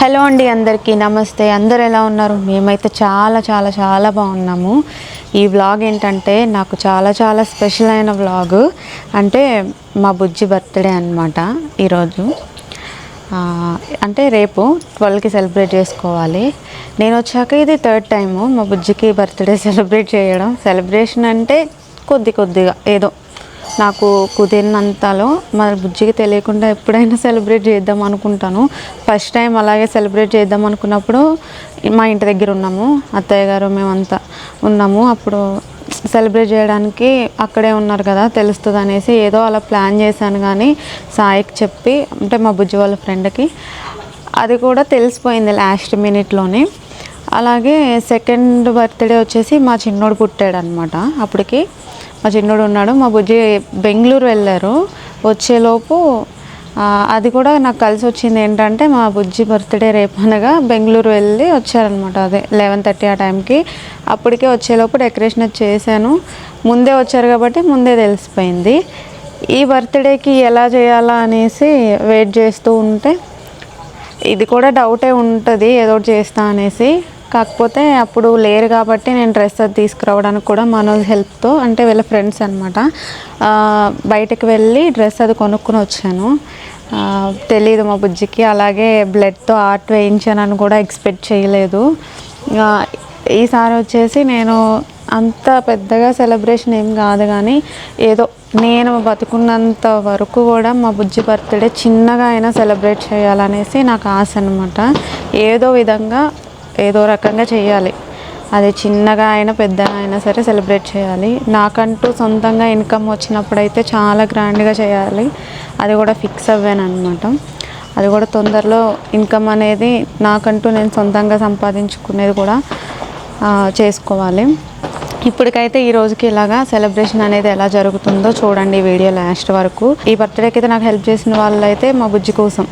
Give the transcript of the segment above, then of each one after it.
Hello అండి అందరికీ నమస్తే. అందరు ఎలా ఉన్నారు? మేమైతే చాలా చాలా చాలా బాగున్నాము. ఈ వ్లాగ్ ఏంటంటే నాకు చాలా చాలా స్పెషల్ అయిన వ్లాగ్. అంటే మా బుజ్జి బర్త్డే అనమాట ఈరోజు. అంటే రేపు ట్వెల్వ్కి సెలబ్రేట్ చేసుకోవాలి. నేను వచ్చాక ఇది థర్డ్ టైము మా బుజ్జికి బర్త్డే సెలబ్రేట్ చేయడం. సెలబ్రేషన్ అంటే కొద్ది కొద్దిగా ఏదో నాకు కుదిరినంతలో మన బుజ్జికి తెలియకుండా ఎప్పుడైనా సెలబ్రేట్ చేద్దాం అనుకుంటాను. ఫస్ట్ టైం అలాగే సెలబ్రేట్ చేద్దాం అనుకున్నప్పుడు మా ఇంటి దగ్గర ఉన్నాము. అత్తయ్య గారు మేమంతా ఉన్నాము. అప్పుడు సెలబ్రేట్ చేయడానికి అక్కడే ఉన్నారు కదా తెలుస్తుంది అనేసి ఏదో అలా ప్లాన్ చేశాను కానీ సాయికి చెప్పి అంటే మా బుజ్జి వాళ్ళ ఫ్రెండ్కి. అది కూడా తెలిసిపోయింది లాస్ట్ మినిట్లోనే. అలాగే సెకండ్ బర్త్డే వచ్చేసి మా చిన్నోడు పుట్టాడు అనమాట అప్పటికి. మా చిన్నోడు ఉన్నాడు మా బుజ్జి బెంగళూరు వెళ్ళారు. వచ్చేలోపు అది కూడా నాకు కలిసి వచ్చింది ఏంటంటే మా బుజ్జి బర్త్డే రేపు అనగా బెంగళూరు వెళ్ళి వచ్చారనమాట అదే లెవెన్ థర్టీ ఆ టైంకి. అప్పటికే వచ్చేలోపు డెకరేషన్ అది చేశాను. ముందే వచ్చారు కాబట్టి ముందే తెలిసిపోయింది. ఈ బర్త్డేకి ఎలా చేయాలా అనేసి వెయిట్ చేస్తూ ఉంటే ఇది కూడా డౌటే ఉంటుంది ఏదో ఒకటి చేస్తా అనేసి. కాకపోతే అప్పుడు లేరు కాబట్టి నేను డ్రెస్ అది తీసుకురావడానికి కూడా మనోజ్ హెల్ప్తో అంటే వీళ్ళ ఫ్రెండ్స్ అనమాట బయటకు వెళ్ళి డ్రెస్ అది కొనుక్కుని వచ్చాను. తెలియదు తెలీదు మా బుజ్జికి. అలాగే బ్లడ్తో ఆర్ట్ వేయించానని కూడా ఎక్స్పెక్ట్ చేయలేదు. ఈసారి వచ్చేసి నేను అంత పెద్దగా సెలబ్రేషన్ ఏం కాదు కానీ ఏదో నేను బతుకున్నంత వరకు కూడా మా బుజ్జి బర్త్డే చిన్నగా అయినా సెలబ్రేట్ చేయాలనేసి నాకు ఆశ అనమాట ఏదో విధంగా ఏదో రకంగా చేయాలి. అది చిన్నగా అయినా పెద్దగా అయినా సరే సెలబ్రేట్ చేయాలి. నాకంటూ సొంతంగా ఇన్కమ్ వచ్చినప్పుడైతే చాలా గ్రాండ్గా చేయాలి. అది కూడా ఫిక్స్ అవ్వాను అనమాట అది కూడా తొందరలో ఇన్కమ్ అనేది నాకంటూ నేను సొంతంగా సంపాదించుకునేది కూడా చేసుకోవాలి. ఇప్పటికైతే ఈ రోజుకి ఇలాగా సెలబ్రేషన్ అనేది ఎలా జరుగుతుందో చూడండి ఈ వీడియో లాస్ట్ వరకు. ఈ బర్త్డేకి అయితే నాకు హెల్ప్ చేసిన వాళ్ళు అయితే మా బుజ్జి కోసం.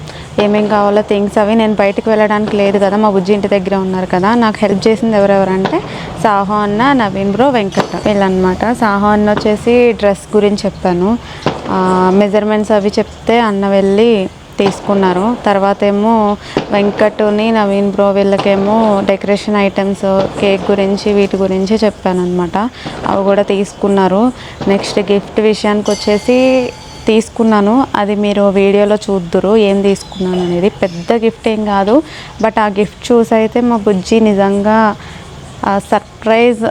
ఏమేం కావాలో థింగ్స్ అవి నేను బయటకు వెళ్ళడానికి లేదు కదా మా బుజ్జి ఇంటి దగ్గర ఉన్నారు కదా నాకు హెల్ప్ చేసింది ఎవరెవరంటే సాహో అన్న నవీన్ బ్రో వెంకట వీళ్ళనమాట సాహో అన్న వచ్చేసి డ్రెస్ గురించి చెప్పాను. మెజర్మెంట్స్ అవి చెప్తే అన్న వెళ్ళి తీసుకున్నారు. తర్వాత ఏమో వెంకట్ని నవీన్ బ్రో వీళ్ళకేమో డెకరేషన్ ఐటమ్స్ కేక్ గురించి వీటి గురించి చెప్పాను అనమాట అవి కూడా తీసుకున్నారు. నెక్స్ట్ గిఫ్ట్ విషయానికి వచ్చేసి తీసుకున్నాను. అది మీరు వీడియోలో చూద్దురు ఏం తీసుకున్నాను అనేది. పెద్ద గిఫ్ట్ ఏం కాదు బట్ ఆ గిఫ్ట్ చూసి అయితే మా బుజ్జి నిజంగా సర్ప్రైజ్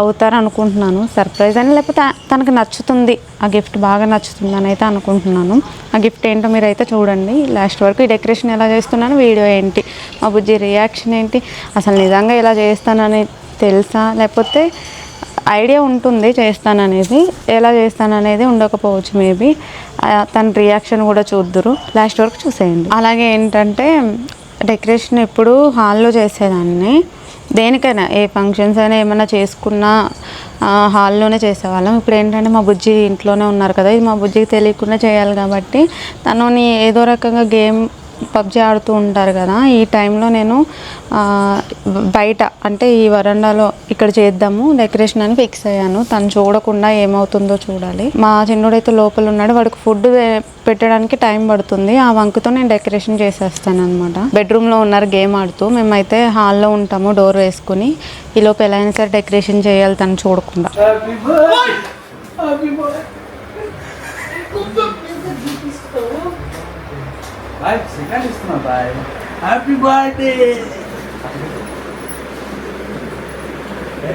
అవుతారు అనుకుంటున్నాను. సర్ప్రైజ్ అని లేకపోతే తనకు నచ్చుతుంది. ఆ గిఫ్ట్ బాగా నచ్చుతుంది అని అయితే అనుకుంటున్నాను. ఆ గిఫ్ట్ ఏంటో మీరు అయితే చూడండి. లాస్ట్ వరకు ఈ డెకరేషన్ ఎలా చేస్తున్నాను వీడియో ఏంటి మా బుజ్జి రియాక్షన్ ఏంటి అసలు నిజంగా ఇలా చేస్తానని తెలుసా? లేకపోతే ఐడియా ఉంటుంది చేస్తాననేది. ఎలా చేస్తాననేది ఉండకపోవచ్చు మేబీ. తన రియాక్షన్ కూడా చూద్దురు. లాస్ట్ వరకు చూసేయండి. అలాగే ఏంటంటే డెకరేషన్ ఎప్పుడు హాల్లో చేసేదాన్ని. దేనికైనా ఏ ఫంక్షన్స్ అయినా ఏమైనా చేసుకున్నా హాల్లోనే చేసేవాళ్ళం. ఇప్పుడు ఏంటంటే మా బుజ్జి ఇంట్లోనే ఉన్నారు కదా. ఇది మా బుజ్జికి తెలియకుండా చేయాలి కాబట్టి తనని ఏదో రకంగా గేమ్ పబ్జి ఆడుతూ ఉంటారు కదా ఈ టైంలో నేను బయట అంటే ఈ వరండాలో ఇక్కడ చేద్దాము డెకరేషన్ అని ఫిక్స్ అయ్యాను. తను చూడకుండా ఏమవుతుందో చూడాలి. మా చిన్నోడైతే లోపల ఉన్నాడు వాడికి ఫుడ్ పెట్టడానికి టైం పడుతుంది. ఆ వంకుతో నేను డెకరేషన్ చేసేస్తాను అనమాట బెడ్రూమ్లో ఉన్నారు గేమ్ ఆడుతూ. మేమైతే హాల్లో ఉంటాము డోర్ వేసుకుని. ఈ ఎలా అయినా సరే డెకరేషన్ చేయాలి తను చూడకుండా. బాయ్ సెకండ్ ఇస్తున్నా బాయ్ హ్యాపీ బర్త్డే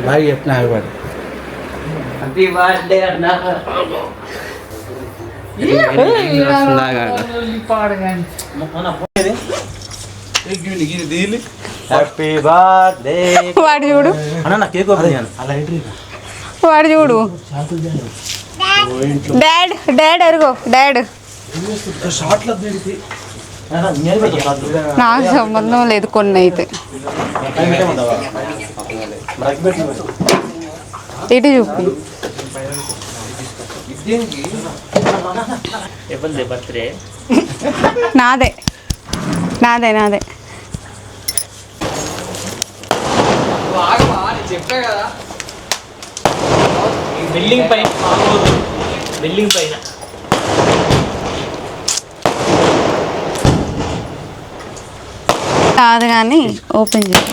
బాయ్ చెప్పిన హ్యాపీ బర్త్డే హ్యాపీ బర్త్డే అన్న హ్యాపీ బర్త్డే వాడు చూడు. అన్న నా కేక్ ఓపెన్ చేయను అలా ఏంటి? వాడు చూడు. డాడ్ డాడ్ ఎరుగో డాడ్. షార్ట్లో నాకు సంబంధం లేదు కొన్ని అయితే. ఇటు చూపి. నాదే. నాదే నాదే. బిల్డింగ్ పైన బిల్డింగ్ పైన. కాదు కానీ ఓపెన్ చేయి.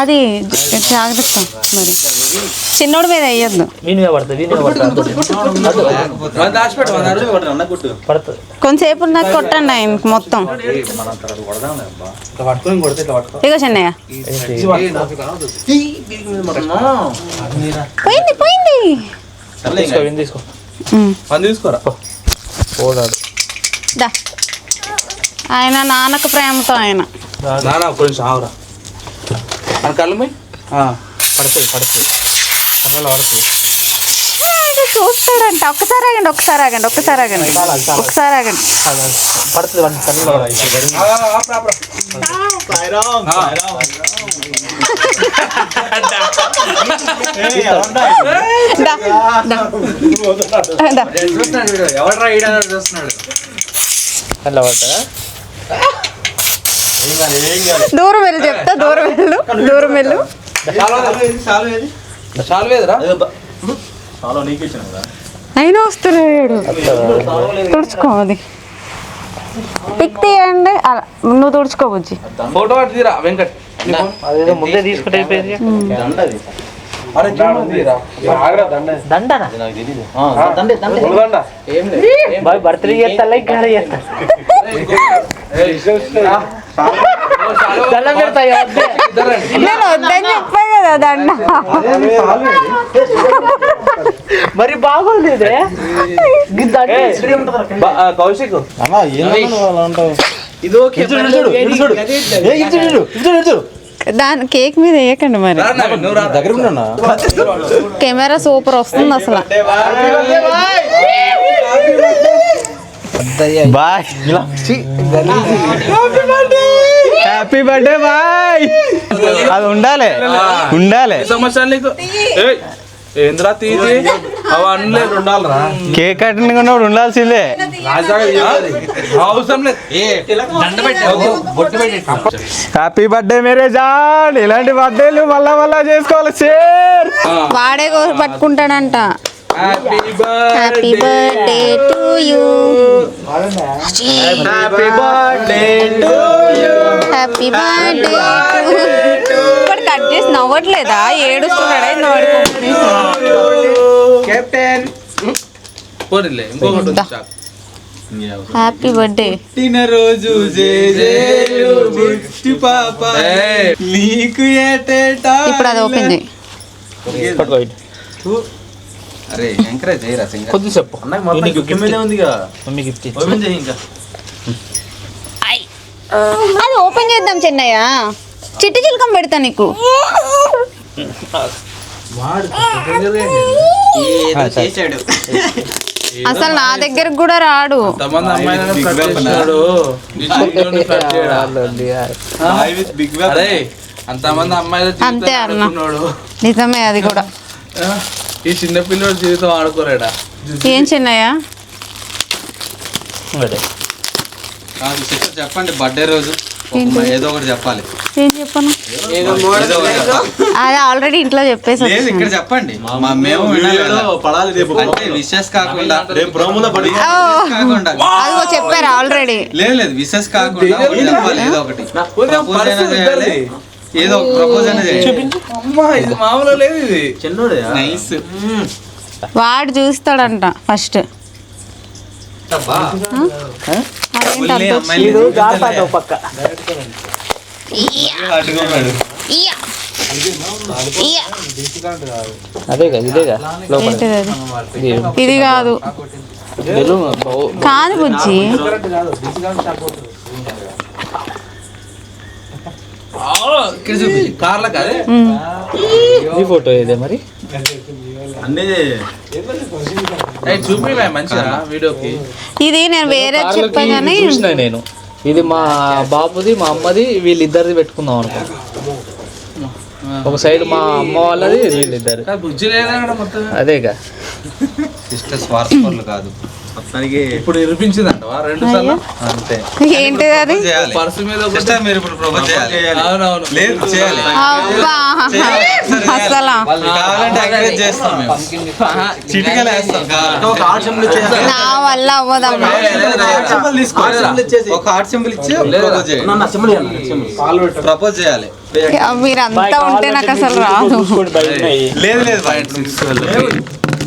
అది జాగ్రత్త మరి. చిన్నోడి మీద వేయద్దు. కొంతసేపు నాకు కొట్టండి ఆయనకి మొత్తం. ఇగో చెన్నయ్య. పోయింది పోయింది. తీసుకోరా? పోదాడు దా. ఆయన నాన్నకు ప్రేమతో ఆయన నానా కొంచెం ఆవురా మన కళ్ళు పోయి పడుతుంది పడుతుంది కళ్ళలో పడుతుంది అది చూస్తాడంట ఒక్కసారి ఆగండి ఒక్కసారి ఆగండి ఒక్కసారి ఆగండి ఒకసారి ఆగండి పడుతుంది వాడి కళ్ళలో. ఎవడరా చూస్తున్నాడు దూరం వెళ్ళు చెప్తా దూరం వెళ్ళు దూరం వెళ్ళు. అయినా వస్తున్నాడు తుడుచుకోవాలి పిక్ తీయండి అలా. నువ్వు తుడుచుకోవచ్చు ఫోటో తీరా వెంకట్. ముందే తీసుకుంటే అయిపోయింది దండది అరే జూమ్ తీరా ఆగ్రా దండ దండనా నాకు తెలియదు దండే దండే దండ ఏం లేదు బాయ్ బర్త్డే చేస్తా లైక్ గారే చేస్తా దండం పెడతా వద్దే నేను వద్దని చెప్పా కదా దండ మరి బాగోలేదే కౌశిక్ అన్న ఏమన్నా అలా ఉంటావు ఇది ఓకే చూడు చూడు ఇటు చూడు ఏ ఇటు చూడు ఇటు చూడు ఇటు చూడు దాని కేక్ మీద వేయకండి మరి. దగ్గర కెమెరా సూపర్ వస్తుంది అసలు. బాయ్. Happy birthday boy. అది ఉండాలి. ఉండాలి. సంవత్సరాలు ఏందిరా తీది? అవన్నీ ఉండాలిరా కేక్ కట్టిన ఉన్నప్పుడు ఉండాల్సిందే. అవసరం లేదు. హ్యాపీ బర్త్డే మేరే జాన్ ఇలాంటి బర్త్డేలు మళ్ళా మళ్ళా చేసుకోవాలి. సార్ వాడే పట్టుకుంటాడంట. Happy birthday to you happy birthday to happy birthday ఇప్పుడు కట్ చేసి నవ్వట్లేదా ఏడుస్తున్నాడా కెప్టెన్ పోనీలే ఇంకొకటి ఉంది దా. చాలు. హ్యాపీ బర్త్డే పుట్టినరోజు పాప ఏయ్, నీకు ఏటేటా ఇప్పుడు అది ఓపెన్ చేయి పట్టుకో ఇటు. అరే ఎంకరేజ్ చేయరా సింగర్ కొద్ది చెప్పు. అన్నకి మొత్తం గిఫ్ట్ మీదే ఉందిగా. మమ్మీకి ఇచ్చి ఓపెన్ చేయి ఇంకా. అది ఓపెన్ చేద్దాం చెన్నయ్య. చిట్టి చిలకం పెడతా నీకు. చేశాడు. అసలు నా దగ్గరకు కూడా రాడు. అంతమంది అమ్మాయిల అంతే అన్న. నిజమే అది కూడా. ఆ, ఈ చిన్న పిల్లడు జీవితం ఆడుకోలేడా? ఏం చిన్నయ్య? అదే కాదు సిస్టర్ చెప్పండి బర్త్డే రోజు? ఒక- ఏదో ఒకటి చెప్పాలి. ఏం చెప్పను? ఏదో ఒకటి చెప్పాలి. అది ఆల్రెడీ ఇంట్లో చెప్పేసి లేదు ఇక్కడ. చెప్పండి. మా మేము వినాలి కదా. అంటే విషెస్ కాకుండా రేపు ప్రోమోలో పడి ఓ, కాకుండా అదిగో చెప్పారు ఆల్రెడీ లేదు లేదు విషెస్ కాకుండా ఒకటి చెప్పాలి ఏదో ఒకటి. ప్రపోజ్ అయినా చేయాలి? ఏదో ఒక ప్రపోజ్ అయినా చేయాలి. అమ్మా ఇది మామూలు లేదు ఇది. నైస్ వాడు చూస్తాడంట ఫస్ట్? ఇది జాగ్రత్త పక్క అడ్డుకోన్నాడు ఇక్కడ చూపి. కార్ల కాదే? ఉమ్. ఈ ఫోటో ఇదే మరి. అన్నీ. చూపి మంచిగా వీడియోకి. ఇది నేను వేరే చెప్పా కానీ చూసిన నేను. ఇది మా బాబుది మా అమ్మది వీళ్ళిద్దరిది పెట్టుకుందాం అనుకో ఒక సైడ్ మా అమ్మ వాళ్ళది వీళ్ళిద్దరు. అదేగా. సిస్టర్ స్వార్థపరులు కాదు. మొత్తానికి ఇప్పుడు రెండు సార్లు? అంతే. ఏంటిది అది చేయాలి. పర్సు మీద ఒకటి- సిస్టర్ మీరు ఇప్పుడు ప్రపోజ్ చేయాలి. అవునవును. లేదు చేయాలి. అబ్బా. అసలా కావాలంటే ఎంకరేజ్ చేస్తాం మేము. చిటికలు వేస్తాం. కావాలంటే. నా వల్ల అవ్వదమ్మా. ఒక హార్ట్ సింబల్ ఇచ్చి ప్రపోజ్ చేయాలి ప్రపోజ్ చేయాలి. మీరంతా ఉంటే నాకు అసలు రాదు. లేదు లేదు.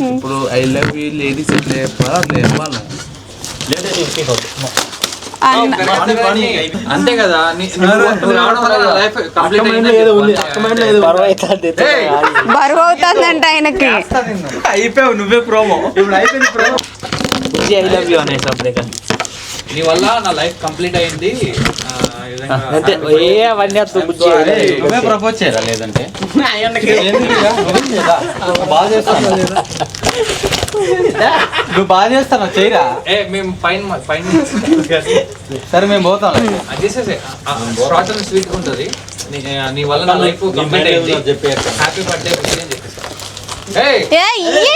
ఇప్పుడు ఐ లవ్ యూ లేడీస్ ఎట్లా చెప్పాలా అట్లా చెప్పాలా? అంతే కదా బరువు అవుతుందంట ఆయనకి. అయిపోయావు నువ్వే ప్రోమో ఇప్పుడు అయిపోయింది ప్రోమో నీ వల్ల నా లైఫ్ కంప్లీట్ అయింది. ఆ, ఈ విధంగా నువ్వే ప్రపోజ్ చేయరా లేదంటే? బాగా చేస్తాను నువ్వు బాగా చేస్తాను చేయరా? ఏ మేము పైన పైన సరే మేము పోతాం. అది చేసేసే. షార్ట్ అండ్ స్వీట్ ఉంటుంది. నీ నీ వల్ల నా లైఫ్ కంప్లీట్ అయింది. హ్యాపీ బర్త్డే అని చెప్పేసి. ఏయ్! ఏ ఇయ్యి.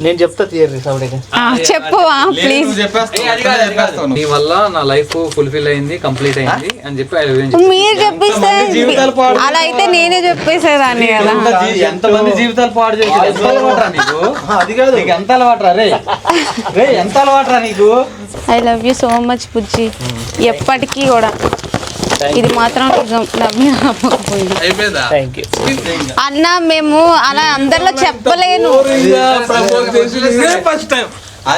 నేను చెప్తా తీయరు సౌడిగా ఆ, చెప్పువా లేదు ప్లీజ్ నీ. వల్ల నా లైఫ్ ఫుల్ఫిల్ అయింది కంప్లీట్ అయింది అని చెప్పి చెప్పి. మీరు చెప్పిస్తే అలా అయితే నేనే చెప్పేసేదాన్ని కదా ఎంత ఎంతమంది జీవితాలు పాడు చేసి నీకు? అది కాదు. నీకు ఎంత అలవాటురా రే? రే ఎంత అలవాటురా నీకు? I love you so much బుజ్జి ఎప్పటికీ కూడా. ఇది మాత్రం అన్న మేము అలా అందరిలో చెప్పలేను.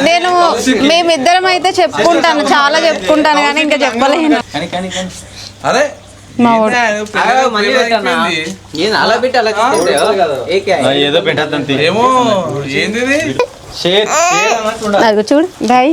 నేను మేమిద్దరం అయితే చెప్పుకుంటాను చాలా చెప్పుకుంటాను కానీ ఇంకా చెప్పలేను. చూడు. బాయ్.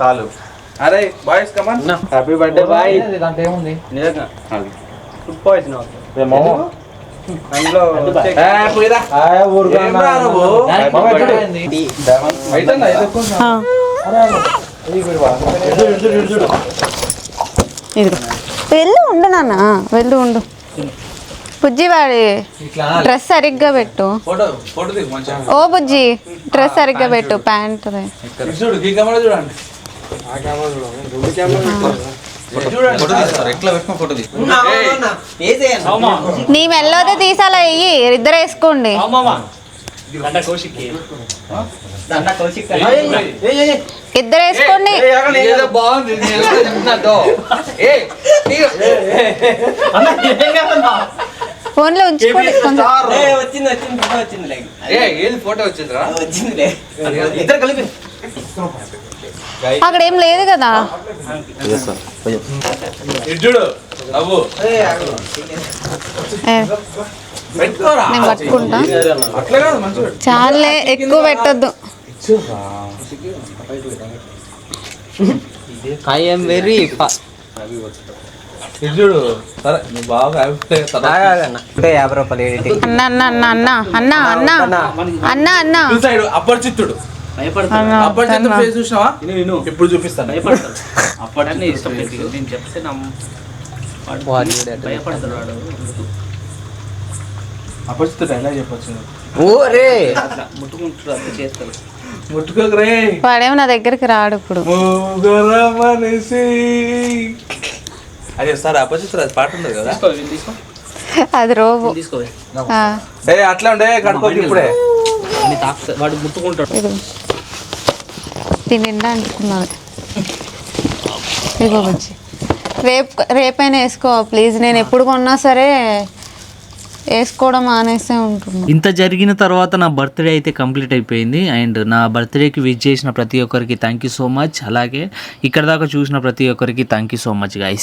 చాలు. అరే boys come on happy birthday boy దాంట్లో ఏముంది? నిజంగా. ఫుడ్ పాయిజన్ ఏమో ఇది వెళ్ళు ఉండు నాన్న. వెళ్ళు ఉండు. బుజ్జి వాడి డ్రెస్ సరిగ్గా పెట్టు. ఓ బుజ్జి డ్రెస్ సరిగ్గా పెట్టు ప్యాంట్ నీ మెల్లోదే తీసాలా ఇయ్యి ఇద్దరు వేసుకోండి. ఇద్దరు వేసుకోండి. ఫోన్లో ఉంచుకోండి ఫోటో వచ్చిందిలే అక్కడ ఏం లేదు కదా. నేను పట్టుకుంటా. చాలే ఎక్కువ పెట్టద్దు. ఐఎమ్ వెరీ చూడు. సరే నువ్వు బాగా హ్యాపీ తర్వాత యాభై రూపాయలు ఎడిటింగ్ అన్న అన్న అన్న అన్న అన్న అన్న అన్న అన్న. చూసాడు అపరిచిత్తుడు. ఫేస్ చూసినావా? ఇప్పుడు చూపిస్తాను. అప్పటి ఇష్టం నేను చెప్తే చెప్పొచ్చు? ఓరే. ముట్టుకుంటాడు వాడేమో నా దగ్గరికి రాడు ఇప్పుడు. మనిషి అదే సార్ అది పాట ఉండదు కదా? అది రోబు. ఏ అట్లా ఉండే కడుకోకి ఇప్పుడే. వాడు ముట్టుకుంటాడు. ఇదిగో. దీని నిండా అంటుకున్నాను ఇదిగో వచ్చి రేపు రేపైనా వేసుకో ప్లీజ్. నేను ఎప్పుడు కొన్నా సరే వేసుకోవడం మానేసే ఉంటున్నాం. ఇంత జరిగిన తర్వాత నా బర్త్డే అయితే కంప్లీట్ అయిపోయింది. అండ్ నా బర్త్డేకి విజ్ చేసిన ప్రతి ఒక్కరికి థ్యాంక్ యూ సో మచ్. అలాగే ఇక్కడ దాకా చూసిన ప్రతి ఒక్కరికి thank you so much guys